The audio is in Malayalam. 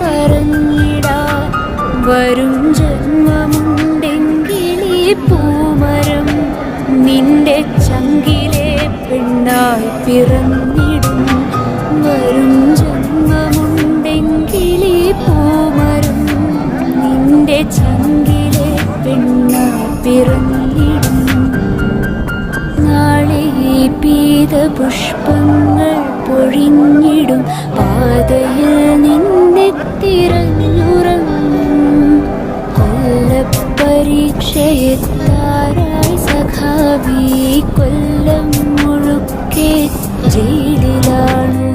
പറഞ്ഞിടാൻ വരും ജന്മമുണ്ടെങ്കിൽ ഈ പൂമരം നിന്റെ ചങ്കിലെ പെണ്ണായി പിറന്നിടും ചങ്കിലെ പെണ്ണ പിറന്നിടും. നാളെ പീത പുഷ്പങ്ങൾ പൊഴിഞ്ഞിടും. പാതയിൽ നിന്നെ തിരഞ്ഞുറങ്ങും. കൊല്ലപ്പരീക്ഷയെത്താറായി സഖാവി കൊല്ലം മുഴുക്കെ ജയിൽ